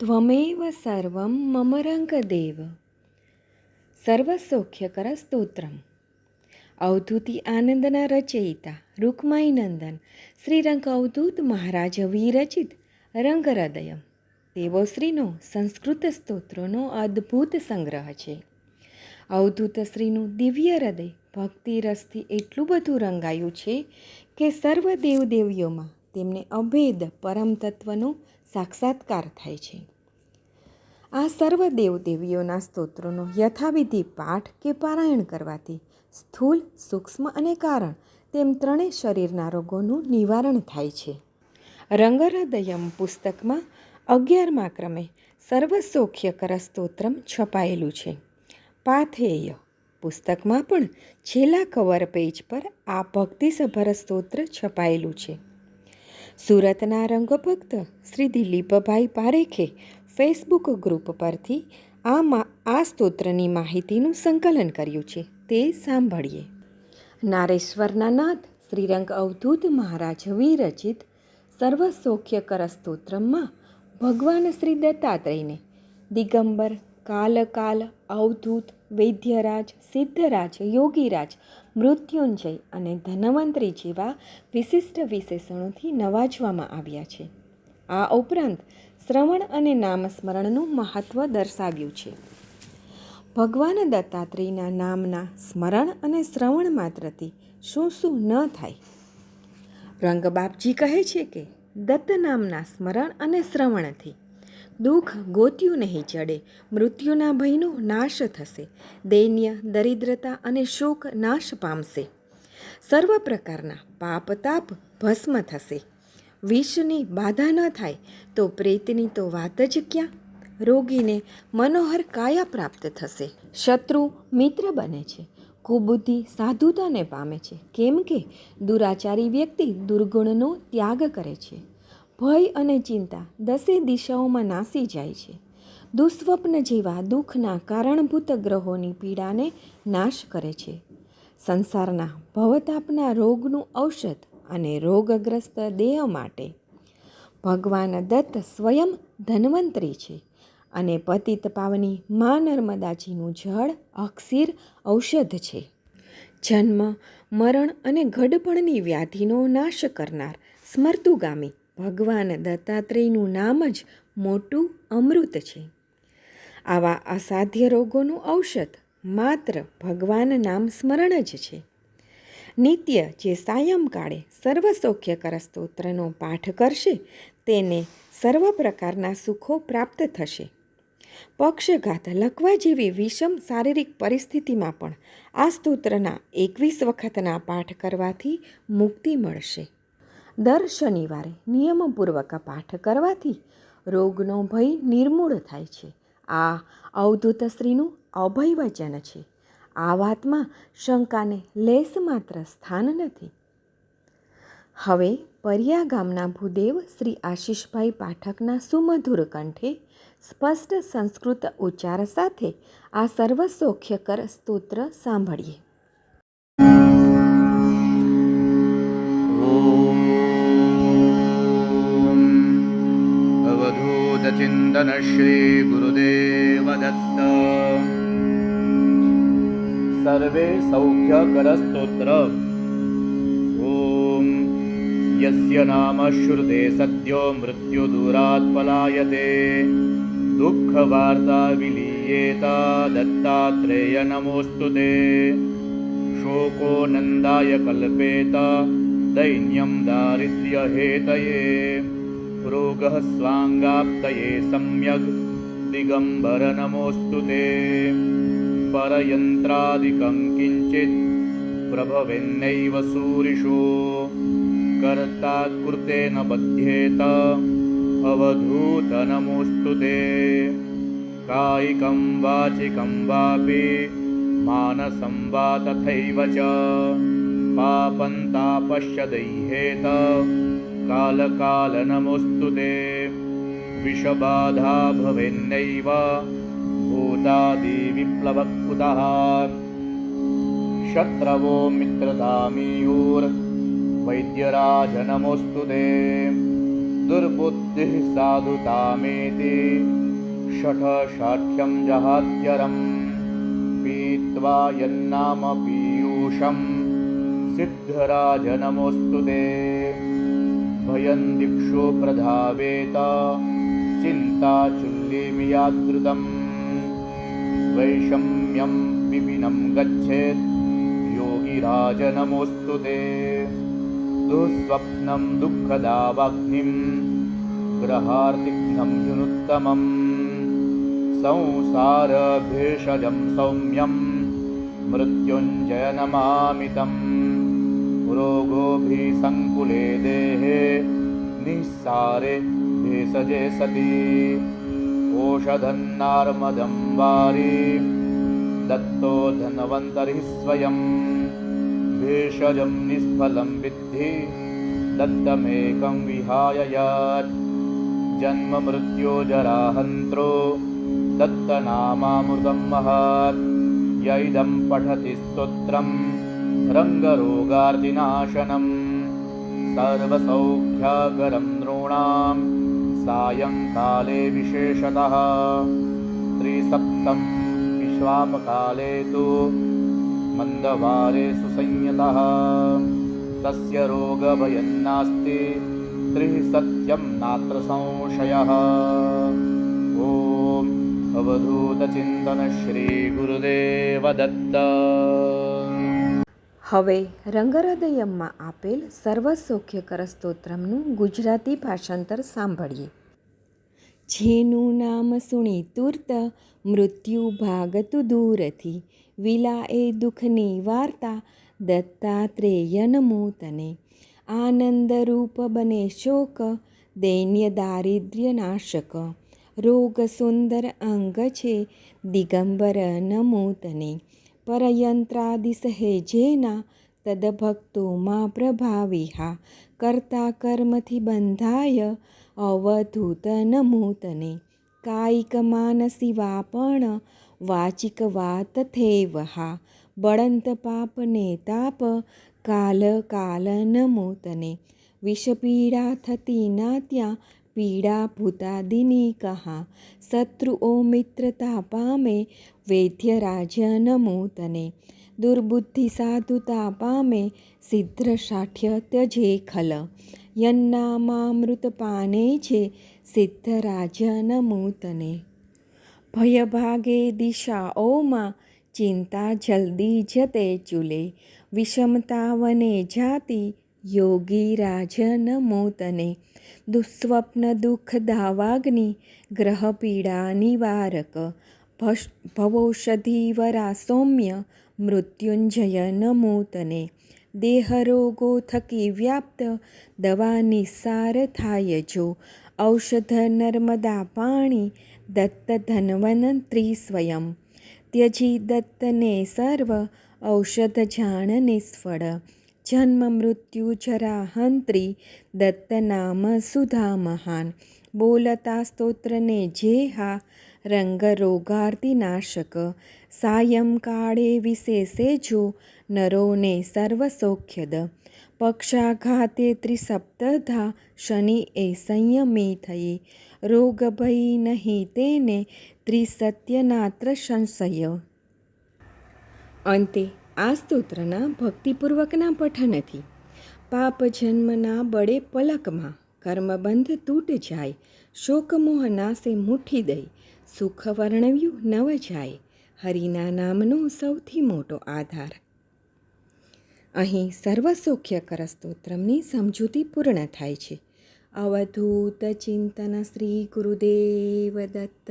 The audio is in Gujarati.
ત્વમેવ સર્વમ મમ રંગદેવ સર્વસૌખ્યકર સ્તોત્રમ અવધૂતિ આનંદના રચયિતા રૂકમાઈ નંદન શ્રી રંગ અવધૂત મહારાજ વિરચિત રંગહૃદયમ તેવો શ્રીનો સંસ્કૃત સ્તોત્રોનો અદ્ભુત સંગ્રહ છે અવધૂત શ્રીનું દિવ્ય હૃદય ભક્તિ રસથી એટલું બધું રંગાયું છે કે સર્વ દેવદેવીઓમાં તેમને અભેદ પરમ તત્વનો સાક્ષાત્કાર થાય છે. આ સર્વ દેવદેવીઓના સ્તોત્રોનો યથાવિધિ પાઠ કે પારાયણ કરવાથી સ્થૂલ, સૂક્ષ્મ અને કારણ તેમ ત્રણેય શરીરના રોગોનું નિવારણ થાય છે. રંગહૃદયમ પુસ્તકમાં અગિયારમા ક્રમે સર્વસૌખ્યકર સ્તોત્રમ છપાયેલું છે. પાથેય પુસ્તકમાં પણ છેલ્લા કવર પેજ પર આ ભક્તિસભર સ્તોત્ર છપાયેલું છે. સુરતના રંગભક્ત શ્રી દિલીપભાઈ પારેખે ફેસબુક ગ્રુપ પરથી આ આ સ્તોત્રની માહિતીનું સંકલન કર્યું છે. તે સાંભળીએ. નારેશ્વરના નાથ શ્રીરંગ અવધૂત મહારાજ વિરચિત સર્વસૌખ્યકર સ્તોત્રમાં ભગવાન શ્રી દત્તાત્રેયને દિગંબર કાલકાલ, અવધૂત, વૈદ્યરાજ, સિદ્ધરાજ, યોગીરાજ, મૃત્યુંજય અને ધનવંતરી જેવા વિશિષ્ટ વિશેષણોથી નવાજવામાં આવ્યા છે. આ ઉપરાંત શ્રવણ અને નામસ્મરણનું મહત્ત્વ દર્શાવ્યું છે. ભગવાન દત્તાત્રેયના નામના સ્મરણ અને શ્રવણ માત્રથી શું શું ન થાય? રંગબાપજી કહે છે કે દત્ત નામના સ્મરણ અને શ્રવણથી દુઃખ ગોત્યું નહીં ચડે, મૃત્યુના ભયનો નાશ થશે, દૈન્ય, દરિદ્રતા અને શોક નાશ પામશે. સર્વ પ્રકારના પાપ તાપ ભસ્મ થશે. વિષની બાધા ન થાય તો પ્રેતની તો વાત જ ક્યાં? રોગીને મનોહર કાયા પ્રાપ્ત થશે. શત્રુ મિત્ર બને છે, કુબુદ્ધિ સાધુતાને પામે છે. કેમ કે દુરાચારી વ્યક્તિ દુર્ગુણનો ત્યાગ કરે છે. ભય અને ચિંતા દસે દિશાઓમાં નાસી જાય છે. દુઃસ્વપ્ન જેવા દુઃખના કારણભૂત ગ્રહોની પીડાને નાશ કરે છે. સંસારના ભવતાપના રોગનું ઔષધ અને રોગગ્રસ્ત દેહ માટે ભગવાન દત્ત સ્વયં ધન્વંતરી છે અને પતિત પાવની મા નર્મદાજીનું જળ, અક્ષીર, ઔષધ છે. જન્મ, મરણ અને ગઢપણની વ્યાધિનો નાશ કરનાર સ્મર્તુગામી ભગવાન દત્તાત્રેયનું નામ જ મોટું અમૃત છે. આવા અસાધ્ય રોગોનું ઔષધ માત્ર ભગવાન નામ સ્મરણ જ છે. નિત્ય જે સાયંકાળે સર્વસૌખ્યકર સ્તોત્રનો પાઠ કરશે, તેને સર્વ પ્રકારના સુખો પ્રાપ્ત થશે. પક્ષઘાત લખવા જેવી વિષમ શારીરિક પરિસ્થિતિમાં પણ આ સ્તોત્રના એકવીસ વખતના પાઠ કરવાથી મુક્તિ મળશે. દર શનિવારે નિયમપૂર્વક પાઠ કરવાથી રોગનો ભય નિર્મૂળ થાય છે. આ અવધૂત સ્ત્રીનું અભય વચન છે. આ વાતમાં શંકાને લેસ માત્ર સ્થાન નથી. હવે પરિયા ગામના ભૂદેવ શ્રી આશીષભાઈ પાઠકના સુમધુર કંઠે સ્પષ્ટ સંસ્કૃત ઉચ્ચાર સાથે આ સર્વસૌખ્યકર સ્તોત્ર સાંભળીએ. अवधूतचिन्तन श्रीगुरुदेवदत्त सर्वे सौख्यकरस्तोत्र। ॐ यस्य नाम श्रुते सद्यो मृत्युदूरात् पलायते दुःखवार्ता विलीयेत दत्तात्रेय नमोऽस्तु ते। शोको नन्दाय कल्पेत दैन्यं दारिद्र्यहेतये रोगः स्वाङ्गाप्तये सम्यग् दिगम्बर नमोऽस्तु ते। परयन्त्रादिकं किञ्चित् प्रभवेन्नैव सूरिषु। कर्ता कृतेन बध्येत अवधूत नमोऽस्तु ते। कायिकं वाचिकं वापि मानसं वा तथैव च। पापं तापश्च दैहेत कालकालनमोऽस्तु ते। विषबाधा भवेन्नैव। भूता शत्रवो मित्रतामीयोर्वैद्यराजनमोऽस्तु ते। दुर्बुद्धिः साधुतामेति षठाठ्यं जहात्यरम् पीत्वा यन्नाम यन्नामपीयूषं सिद्धराजनमोऽस्तु ते। भयं दिक्षु प्रधावेत चिन्ताचुल्लीमियादृतम् वैषम्यं विपिनं गच्छेत्। योगिराज नमोऽस्तु ते। दुःस्वप्नं दुःखदावाग्निं। ग्रहार्तिघ्नं युनुत्तमम् संसारभेषजं सौम्यं मृत्युञ्जय नमामि तं रोगोभिसङ्कुले देहे निःसारे भेषजे सति। ओषधन्नार्मदं वारि दत्तो धनवन्तरिः स्वयं। भेषजं निष्फलं विद्धि दत्तमेकं विहाय यत्। जन्ममृत्योजराहन्त्रो दत्तनामामृतं महत्। य इदं पठति स्तोत्रं रङ्गरोगार्दिनाशनं सर्वसौख्यकरं नॄणां सायङ्काले विशेषतः। त्रिसप्तं विश्वापकाले तु मन्दवारे सुसंयतः। तस्य रोगभयन्नास्ति त्रिः सत्यं नात्र संशयः। ॐ अवधूतचिन्तन श्रीगुरुदेवदत्त હવે રંગહૃદયમમાં આપેલ સર્વસૌખ્યકર સ્તોત્રમનું ગુજરાતી ભાષાંતર સાંભળીએ. જેનું નામ સુણી તુર્ત, મૃત્યુ ભાગતું દૂરથી વિલા એ દુઃખની વાર્તા દત્તાત્રેય નમો તને આનંદરૂપ બને શોક, દૈન્ય દારિદ્ર્ય નાશક. રોગ સુંદર અંગ છે, દિગંબર નમો તને પરયંત્રાદિ સહેજેના તદભક્તોમાં પ્રભાવિહા કરતા કર્મથી બંધાય અવધૂત નમૂતને. કાયિક માનસી વા પણ વાચિક વાત થેવહા બળંત પાપને તાપ કાલ કાલ નમૂતને. વિષપીડા થતી ના ત્યાં પીડા ભૂતાદિની કહા શત્રુઓ મિત્રતા પામે વૈદ્ય રાજ્ય નમો તને દુર્બુદ્ધિ સાધુતા પામે સિદ્ધ સાઠ્ય ત્યજે ખલ યન્નામામૃત પાને છે સિદ્ધ રાજ્ય નમો તને ભયભાગે દિશાઓમાં ચિંતા જલ્દી જતે ચૂલે વિષમતા વને જાતિ યોગી રાજ નમો દુઃસ્વપ્ન દુઃખ દાવાગ્નિ, ગ્રહ પીડા નિવારક ભવૌષધિવરા સૌમ્ય મૃત્યુંજય નમો તને દેહરોગો થકી વ્યાપ્ત, દવા નિસાર થાય જો, ઔષધ નર્મદા પાણી, દત્ત ધન્વંતરી સ્વયં ત્યજી દત્તને સર્વ, ઔષધ જાણ નિષ્ફળ જન્મ મૃત્યુ જરા હંત્રી, દત્ત નામ સુધા મહાન. બોલતા સ્તોત્રને જે હા, રંગ રોગાર્તિ નાશક. સાયંકાળે વિશેષે જો, નરોને સર્વસૌખ્યદ પક્ષાઘાતે ત્રિસપ્તધા શનિ એ સંયમી થઈ. રોગ ભય નહીં તેને ત્રિસત્યનાત્ર સંશય. અંતે આ સ્તોત્રના ભક્તિપૂર્વકના પઠનથી પાપ જન્મના બળે પલકમાં કર્મબંધ તૂટ જાય શોકમોહ નાસે મુઠ્ઠી દઈ, સુખ વર્ણવ્યું નવ જાય, હરિના નામનો સૌથી મોટો આધાર. અહીં સર્વસૌખ્યકર સ્તોત્રમની સમજૂતી પૂર્ણ થાય છે. અવધૂત ચિંતન શ્રી ગુરુદેવ દત્ત.